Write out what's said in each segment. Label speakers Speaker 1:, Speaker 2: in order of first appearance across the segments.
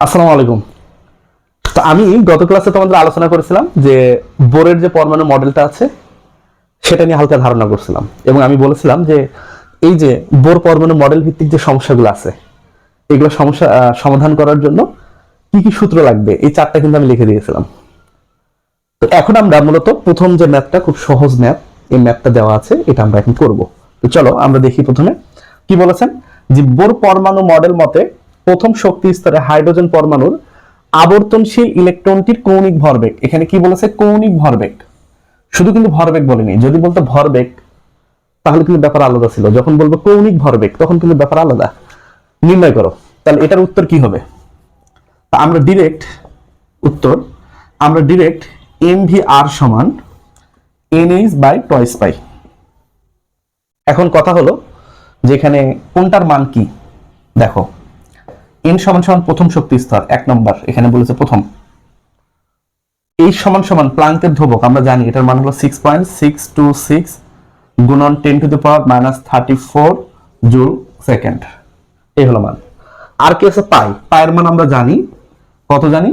Speaker 1: আসসালামু আলাইকুম। তো আমি গত ক্লাসে তোমাদের আলোচনা করেছিলাম যে বোরের যে পরমাণু মডেলটা আছে, সেটা নিয়ে হালকা ধারণা করছিলাম। এবং আমি বলেছিলাম যে এই যে বোর পরমাণু মডেল ভিত্তিক যে সমস্যাগুলো আছে, এগুলো সমস্যা সমাধান করার জন্য কি কি সূত্র লাগবে, এই চারটা কিন্তু আমি লিখে দিয়েছিলাম। তো এখন আমরা মূলত প্রথম যে ম্যাপটা খুব সহজ ম্যাপ এই ম্যাপটা দেওয়া আছে, এটা আমরা এখন করব। তো চলো আমরা দেখি প্রথমে। কি বলেছেন? যে বোর পরমাণু মডেল মতে প্রথম শক্তি স্তরে হাইড্রোজেন পরমাণুর আবর্তনশীল ইলেকট্রনটির কৌণিক ভরবেগ। এখানে কি বলেছে? কৌণিক ভরবেগ। শুধু কিন্তু ভরবেগ বলেনি। যদি বলতো ভরবেগ, তাহলে কিন্তু ব্যাপার আলাদা ছিল। যখন বলব কৌণিক ভরবেগ, তখন কিন্তু ব্যাপার আলাদা। নির্ণয় করো। তাহলে এটার উত্তর কি হবে? তা আমরা ডিরেক্ট উত্তর, আমরা ডিরেক্ট এম ভি আর সমান N H by toys pi. এখন কথা হলো, যেখানে কোনটার মান কি? দেখো। এন সমান সমান প্রথম শক্তি স্তর, এক নম্বর, এখানে বলেছে প্রথম। এই সমান সমান প্লাঙ্কের ধ্রুবক, আমরা জানি এটার মান হলো six point six two six গুণন ten to the power minus thirty four joule second এই হলো মান। আর কি আছে পাই? পায়ের মান আমরা জানি, কত জানি?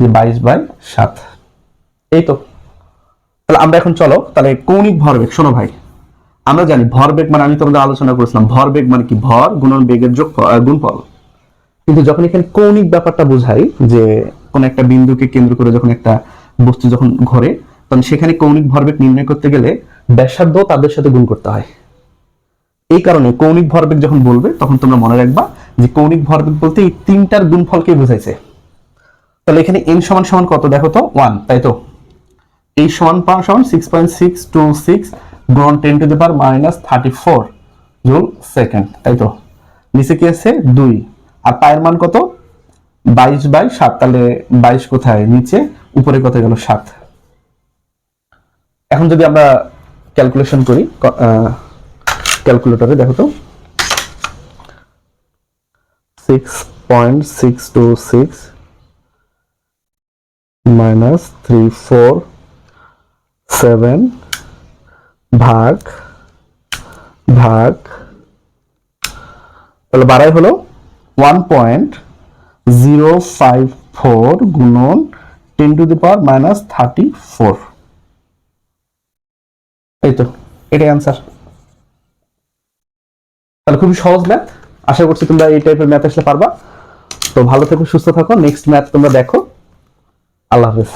Speaker 1: যে বাইশ বাই সাত। এই তো। তাহলে আমরা এখন চলো, তাহলে কৌণিক ভরবেগ, শোনো ভাই। আমরা জানি ভরবেগ মানে আমি তোমাদের আলোচনা করেছিলাম, ভরবেগ মানে কি? ভর গুণন বেগের যোগ গুণফল। কিন্তু যখন এখানে কৌণিক ব্যাপারটা বোঝাই, যে কোন একটা বিন্দুকে কেন্দ্র করে যখন একটা বস্তু যখন ঘোরে, তখন সেখানে কৌণিক ভরবেগ নির্ণয় করতে গেলে ব্যাসার্ধ তাদের সাথে গুণ করতে হয়। এই কারণে কৌণিক ভরবেগ যখন বলবে, তখন তোমরা মনে রাখবা যে কৌণিক ভরবেগ বলতে এই তিনটার গুণফলকে বোঝাইছে। তাহলে এখানে এন সমান সমান কত দেখো তো? ওয়ান তাই তো? এই সমান পাওয়া সমান six point six two six গ্রহণ ten to the power minus thirty four joule second তাই তো? নিচে কি আছে? দুই। আর পায়ের মান কত? বাইশ বাই সাত, তাহলে বাইশ কোথায়? নিচে, উপরে কত গেল? সাত। এখন যদি আমরা ক্যালকুলেশন করি ক্যালকুলেটরে দেখো তো। Six point six two six minus three four seven ভাগ ভাগ, তাহলে বাড়াই হলো one point zero five four গুণন ten to the power minus thirty four এই তো এটাই অ্যান্সার তাহলে খুবই সহজ ম্যাথ আশা করছি তোমরা এই টাইপের ম্যাথ আসলে পারবা। তো ভালো থেকো, সুস্থ থাকো। নেক্সট ম্যাথ তোমরা দেখো। আল্লাহ হাফেজ।